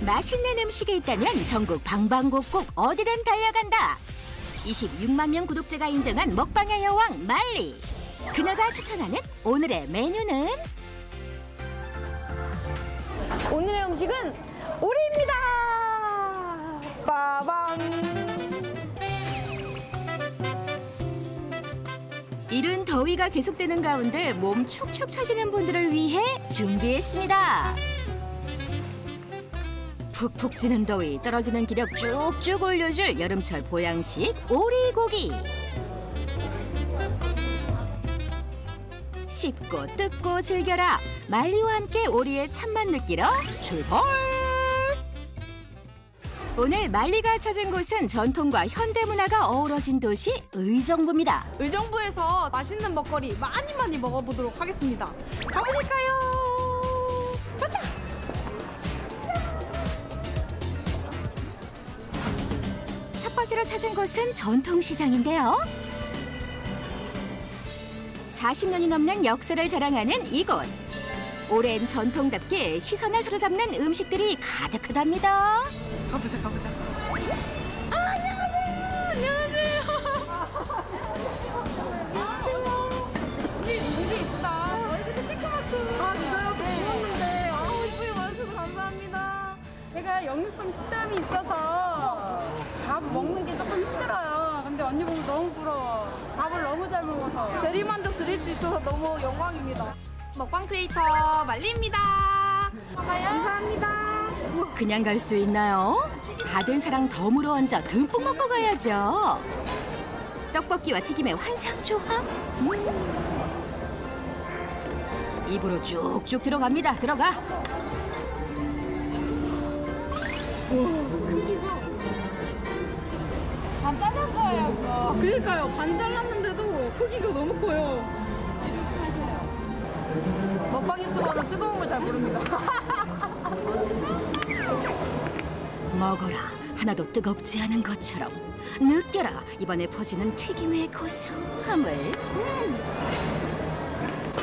맛있는 음식이 있다면 전국 방방곡곡 어디든 달려간다. 26만 명 구독자가 인정한 먹방의 여왕 말리. 그녀가 추천하는 오늘의 메뉴는 오늘의 음식은 오리입니다. 빠밤. 이른 더위가 계속되는 가운데 몸 축축 처지는 분들을 위해 준비했습니다. 푹푹 찌는 더위 떨어지는 기력 쭉쭉 올려줄 여름철 보양식 오리고기. 씹고 뜯고 즐겨라. 말리와 함께 오리의 참맛 느끼러 출발! 오늘 말리가 찾은 곳은 전통과 현대문화가 어우러진 도시 의정부입니다. 의정부에서 맛있는 먹거리 많이 많이 먹어보도록 하겠습니다. 가보실까요? 첫 번째로 찾은 곳은 전통시장인데요. 40년이 넘는 역사를 자랑하는 이곳. 오랜 전통답게 시선을 사로잡는 음식들이 가득하답니다. 가보자, 가보자. 아, 안녕하세요. 안녕하세요. 아, 역류성 식담이 있어서 밥 먹는 게 조금 힘들어요. 근데 언니 보고 너무 부러워. 밥을 너무 잘 먹어서. 대리만족 드릴 수 있어서 너무 영광입니다. 먹방 크리에이터 말리입니다. 감사합니다. 그냥 갈 수 있나요? 받은 사랑 덤으로 얹어 듬뿍 먹고 가야죠. 떡볶이와 튀김의 환상 조합. 음. 입으로 쭉쭉 들어갑니다. 들어가. 반 거예요, 그거. 그니까요. 반 잘랐는데도 크기가 너무 커요. 먹방 유튜버는 뜨거운 걸 잘 모릅니다. 먹어라. 하나도 뜨겁지 않은 것처럼. 느껴라. 이번에 퍼지는 튀김의 고소함을.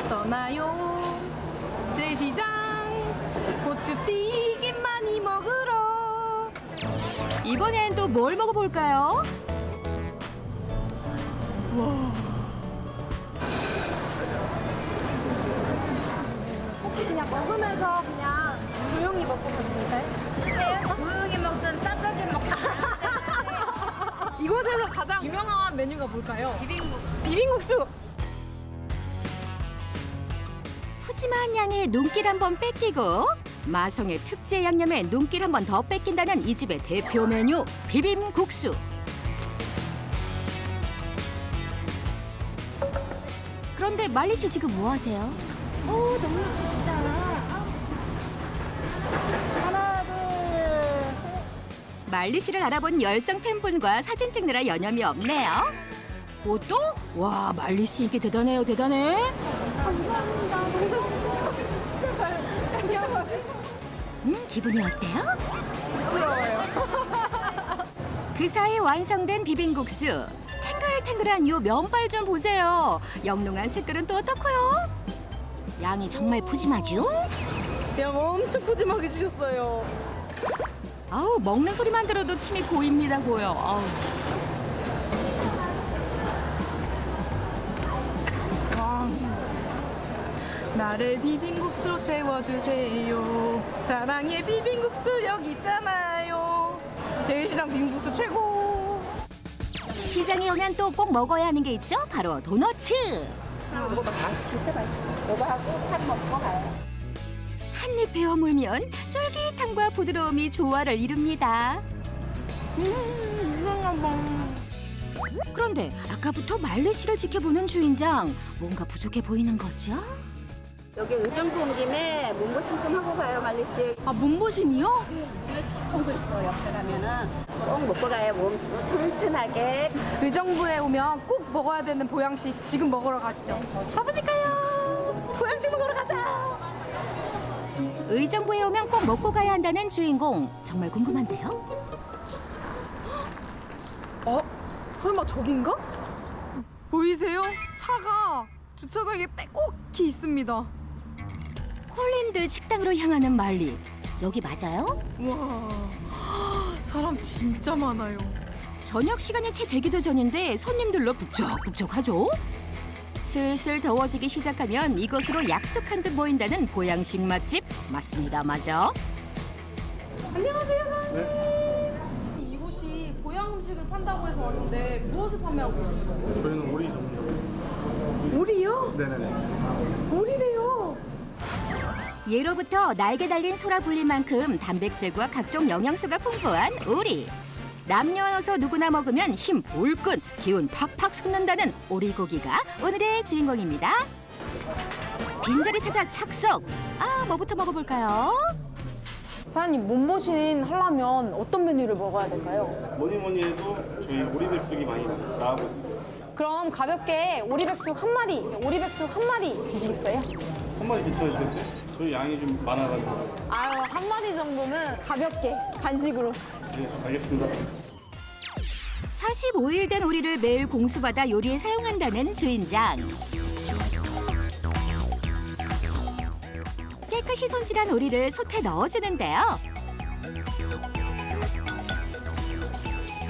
떠나요. 제 시장 고추 튀김 많이 먹으러. 이번엔 또 뭘 먹어볼까요? 먹으면서 그냥 조용히 먹고 갔는데? 조용히 먹든 짜짜게 먹든. 이곳에서 가장 유명한 메뉴가 뭘까요? 비빔국수. 비빔국수. 푸짐한 양의 눈길 한 번 뺏기고 마성의 특제 양념에 눈길 한 번 더 뺏긴다는 이 집의 대표 메뉴 비빔국수. 그런데 말리 씨 지금 뭐 하세요? 오 너무 예쁘시다. 하나 둘. 말리 씨를 알아본 열성 팬분과 사진 찍느라 여념이 없네요. 옷도? 와 말리 씨 인기 대단해요 대단해. 감사합니다. 음 기분이 어때요? 쑥스러워요. 그 사이 완성된 비빔국수. 탱글탱글한 요 면발 좀 보세요. 영롱한 색깔은 또 어떻고요? 양이 정말 푸짐하죠? 양 엄청 푸짐하게 주셨어요. 아우 먹는 소리만 들어도 침이 고입니다 고요. 아우. 와. 나를 비빔국수로 채워주세요. 사랑의 비빔국수 여기 있잖아요. 제일시장 비빔국수 최고. 시장에 오면 또 꼭 먹어야 하는 게 있죠? 바로 도너츠. 한입 베어 물면 쫄깃함과 부드러움이 조화를 이룹니다. 음, 이상하다. 그런데 아까부터 말레 씨를 지켜보는 주인장 뭔가 부족해 보이는 거죠? 여기 의정부 온 김에 몸보신 좀 하고 가요, 말리 씨. 아, 몸보신이요? 하고 있어, 옆에 가면은 꼭 먹고 가요, 몸 튼튼하게. 의정부에 오면 꼭 먹어야 되는 보양식 지금 먹으러 가시죠. 가보실까요? 보양식 먹으러 가자. 의정부에 오면 꼭 먹고 가야 한다는 주인공 정말 궁금한데요? 어? 설마 저긴가? 보이세요? 차가 주차장에 빼곡히 있습니다. 듯 식당으로 향하는 말리 여기 맞아요? 우와, 사람 진짜 많아요. 저녁 시간이 채 되기도 전인데 손님들로 북적북적하죠. 슬슬 더워지기 시작하면 이것으로 약속한 듯 보인다는 보양식 맛집 맞습니다, 맞아? 안녕하세요, 사장님. 이곳이 보양 음식을 판다고 해서 왔는데 무엇을 판매하고 계시죠? 저희는 오리 전문점. 오리요? 네네네. 오리래요. 예로부터 날개 달린 소라 불릴 만큼 단백질과 각종 영양소가 풍부한 오리. 남녀노소 누구나 먹으면 힘 볼끈, 기운 팍팍 솟는다는 오리고기가 오늘의 주인공입니다. 빈자리 찾아 착석. 아, 뭐부터 먹어볼까요? 사장님 몸보신 하려면 어떤 메뉴를 먹어야 될까요? 뭐니 뭐니 해도 저희 오리백숙이 많이 나오고 있습니다. 그럼 가볍게 오리백숙 한 마리, 오리백숙 한 마리 주시겠어요? 한 마리 괜찮으시겠어요? 저희 양이 좀 많아가지고. 아유 한 마리 정도는 가볍게 간식으로. 네, 알겠습니다. 45일 된 오리를 매일 공수받아 요리에 사용한다는 주인장. 깨끗이 손질한 오리를 솥에 넣어주는데요.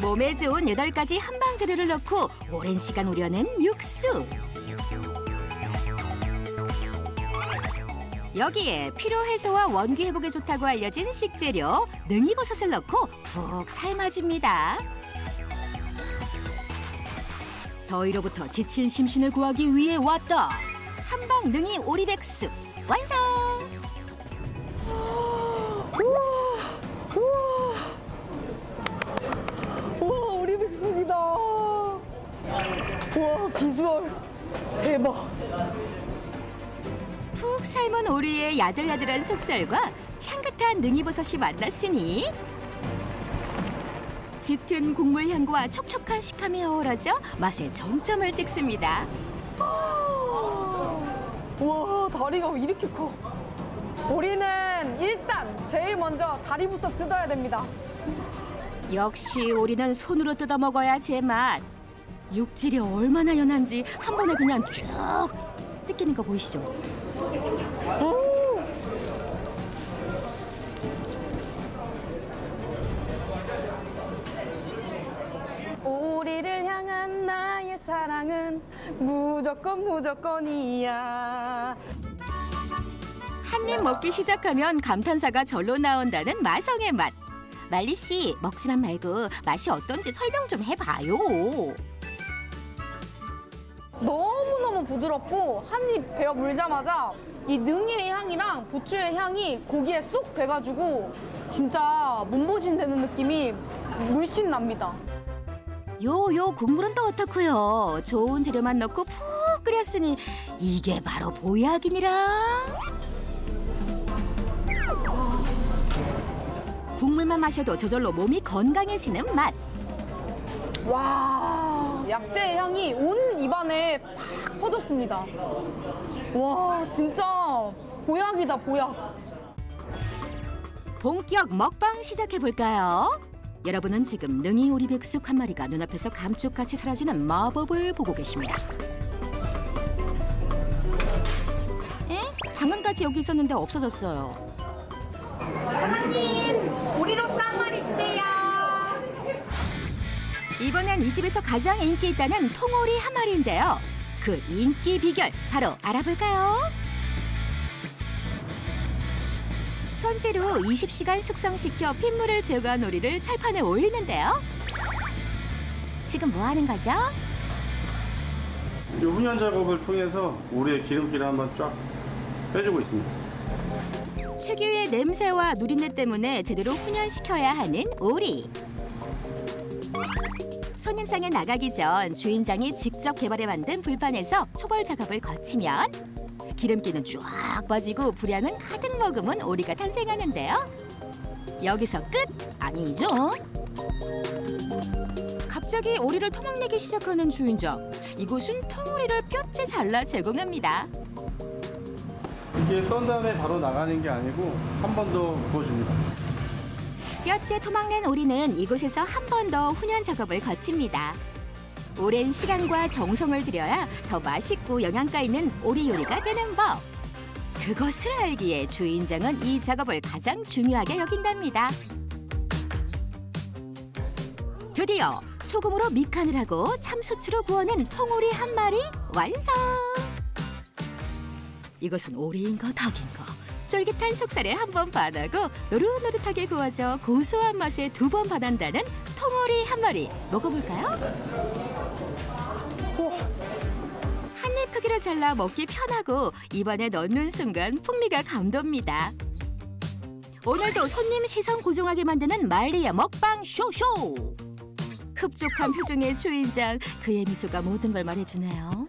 몸에 좋은 8가지 한방 재료를 넣고 오랜 시간 우려낸 육수. 여기에 피로 해소와 원기 회복에 좋다고 알려진 식재료 능이버섯을 넣고 푹 삶아줍니다. 더위로부터 지친 심신을 구하기 위해 왔다. 한방 능이 오리백숙 완성. 우와 오리백숙이다. 우와 비주얼 대박. 푹 삶은 오리의 야들야들한 속살과 향긋한 능이버섯이 만났으니 짙은 국물 향과 촉촉한 식감이 어우러져 맛의 정점을 찍습니다. 우와 다리가 왜 이렇게 커? 오리는 일단 제일 먼저 다리부터 뜯어야 됩니다. 역시 오리는 손으로 뜯어 먹어야 제맛. 육질이 얼마나 연한지 한 번에 그냥 쭉 뜯기는 거 보이시죠? 오리를 향한 나의 사랑은 무조건 무조건이야. 한 입 먹기 시작하면 감탄사가 절로 나온다는 마성의 맛. 말리 씨 먹지만 말고 맛이 어떤지 설명 좀 해봐요. 너무 너무 부드럽고 한 입 베어 물자마자 이 능이의 향이랑 부추의 향이 고기에 쏙 배가지고 진짜 몸보신 되는 느낌이 물씬 납니다. 요요 국물은 또 어떻고요? 좋은 재료만 넣고 푹 끓였으니 이게 바로 보약이니라. 국물만 마셔도 저절로 몸이 건강해지는 맛. 와 약재의 향이 온 입안에 팍 퍼졌습니다. 와 진짜 보약이다 보약. 본격 먹방 시작해 볼까요? 여러분은 지금 능이 오리백숙 한 마리가 눈앞에서 감쪽같이 사라지는 마법을 보고 계십니다. 에? 방금까지 여기 있었는데 없어졌어요. 오리로 싼 마리 주세요. 이번엔 이 집에서 가장 인기 있다는 통오리 한 마리인데요. 그 인기 비결 바로 알아볼까요? 손질후 20시간 숙성시켜 핏물을 제거한 오리를 철판에 올리는데요. 지금 뭐 하는 거죠? 이 훈연 작업을 통해서 오리의 기름기를 한번 쫙 빼주고 있습니다. 특유의 냄새와 누린내 때문에 제대로 훈연시켜야 하는 오리. 손님상에 나가기 전 주인장이 직접 개발해 만든 불판에서 초벌 작업을 거치면 기름기는 쫙 빠지고 불향은 가득 머금은 오리가 탄생하는데요. 여기서 끝 아니죠? 갑자기 오리를 토막내기 시작하는 주인장. 이곳은 통오리를 뼈째 잘라 제공합니다. 이게 썬 다음에 바로 나가는 게 아니고 한 번더 구워줍니다. 뼈째 토막낸 오리는 이곳에서 한 번 더 훈연 작업을 거칩니다. 오랜 시간과 정성을 들여야 더 맛있고 영양가 있는 오리 요리가 되는 법. 그것을 알기에 주인장은 이 작업을 가장 중요하게 여긴답니다. 드디어 소금으로 밑간을 하고 참수추로 구워낸 통오리 한 마리 완성. 이것은 오리인 거 덕인 거 쫄깃한 속살에 한 번 반하고 노릇노릇하게 구워져 고소한 맛에 두 번 반한다는 통오리 한 마리 먹어볼까요? 한입 크기로 잘라 먹기 편하고 입안에 넣는 순간 풍미가 감돕니다. 오늘도 손님 시선 고정하게 만드는 말리의 먹방 쇼쇼. 흡족한 표정의 주인장 그의 미소가 모든 걸 말해주네요.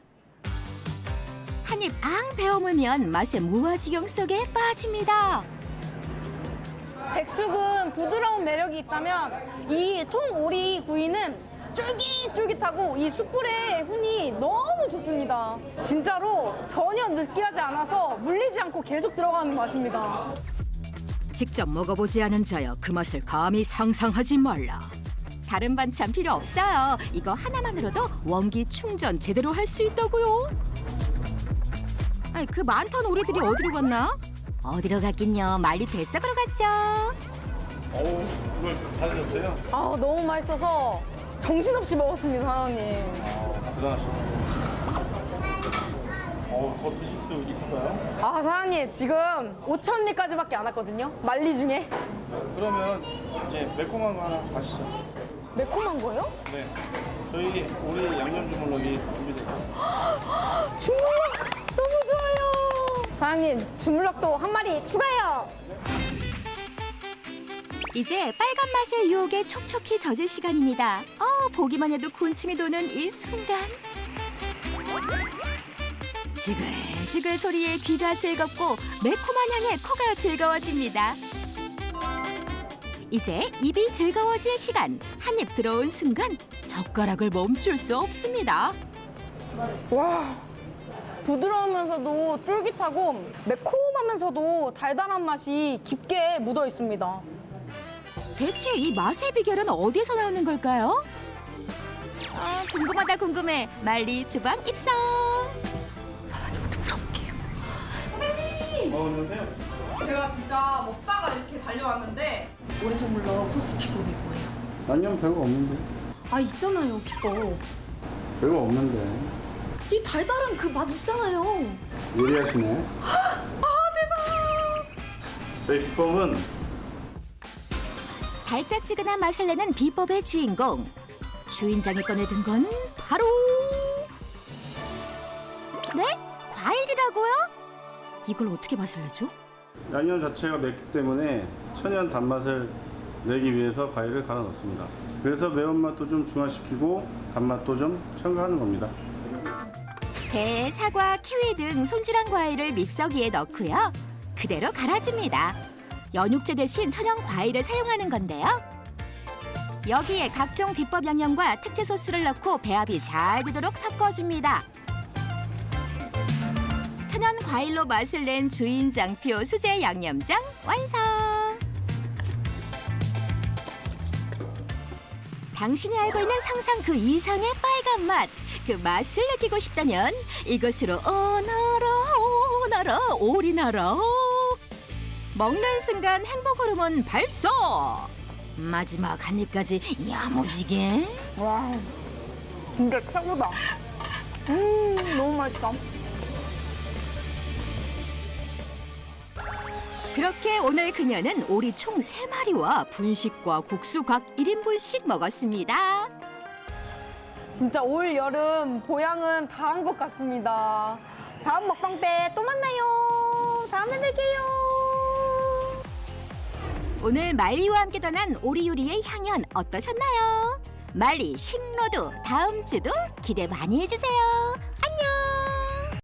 한입 앙 베어물면 맛의 무아지경 속에 빠집니다. 백숙은 부드러운 매력이 있다면 이 통오리 구이는 쫄깃쫄깃하고 이 숯불의 훈이 너무 좋습니다. 진짜로 전혀 느끼하지 않아서 물리지 않고 계속 들어가는 맛입니다. 직접 먹어보지 않은 자여 그 맛을 감히 상상하지 말라. 다른 반찬 필요 없어요. 이거 하나만으로도 원기 충전 제대로 할 수 있다고요. 아니 그 많던 오리들이 어디로 갔나? 어디로 갔긴요. 말리 뱃속으로 갔죠. 어우, 이걸 받으셨어요? 아 너무 맛있어서 정신없이 먹었습니다, 사장님. 아, 대단하시다. 어우, 더 드실 수 있을까요? 아 사장님 지금 5천 리까지밖에 안 왔거든요. 말리 중에 그러면 이제 매콤한 거 하나 가시죠. 매콤한 거요? 네. 저희 오리 양념 주물럭이 준비됐어요. 주물럭 너무 사장님 주물럭도 한 마리 추가요. 이제 빨간 맛의 유혹에 촉촉히 젖을 시간입니다. 어, 보기만 해도 군침이 도는 이 순간. 지글지글 소리에 귀가 즐겁고 매콤한 향에 코가 즐거워집니다. 이제 입이 즐거워질 시간. 한 입 들어온 순간 젓가락을 멈출 수 없습니다. 와 부드러우면서도 쫄깃하고 매콤하면서도 달달한 맛이 깊게 묻어 있습니다. 대체 이 맛의 비결은 어디서 나오는 걸까요? 아, 궁금하다 궁금해. 말리 주방 입성. 어, 안녕하세요. 제가 진짜 먹다가 이렇게 달려왔는데 오리 주물럭 소스 기본이 뭐예요? 양념 별거 없는데. 아 있잖아요 기본 별거 없는데. 이 달달한 그 맛 있잖아요 요리하시네. 아, 대박! 저희 비법은 달짝지근한 맛을 내는 비법의 주인공. 주인장이 꺼내든 건 바로 네? 과일이라고요? 이걸 어떻게 맛을 내죠? 양념 자체가 맵기 때문에 천연 단맛을 내기 위해서 과일을 갈아 넣습니다. 그래서 매운맛도 좀 중화시키고 단맛도 좀 첨가하는 겁니다. 배, 사과, 키위 등 손질한 과일을 믹서기에 넣고요. 그대로 갈아줍니다. 연육제 대신 천연 과일을 사용하는 건데요. 여기에 각종 비법 양념과 특제 소스를 넣고 배합이 잘 되도록 섞어줍니다. 천연 과일로 맛을 낸 주인장표 수제 양념장 완성! 당신이 알고 있는 상상 그 이상의 빨간 맛, 그 맛을 느끼고 싶다면 이것으로 오너라 오너라 오리나라 먹는 순간 행복 호르몬 발사 마지막 한 입까지 야무지게 와 진짜 최고다. 음 너무 맛있다. 그렇게 오늘 그녀는 오리 총 세마리와 분식과 국수 각 1인분씩 먹었습니다 진짜 올 여름 보양은 다 한 것 같습니다. 다음 먹방 때 또 만나요. 다음에 뵐게요. 오늘 말리와 함께 떠난 오리 요리의 향연 어떠셨나요? 말리 식로도 다음 주도 기대 많이 해주세요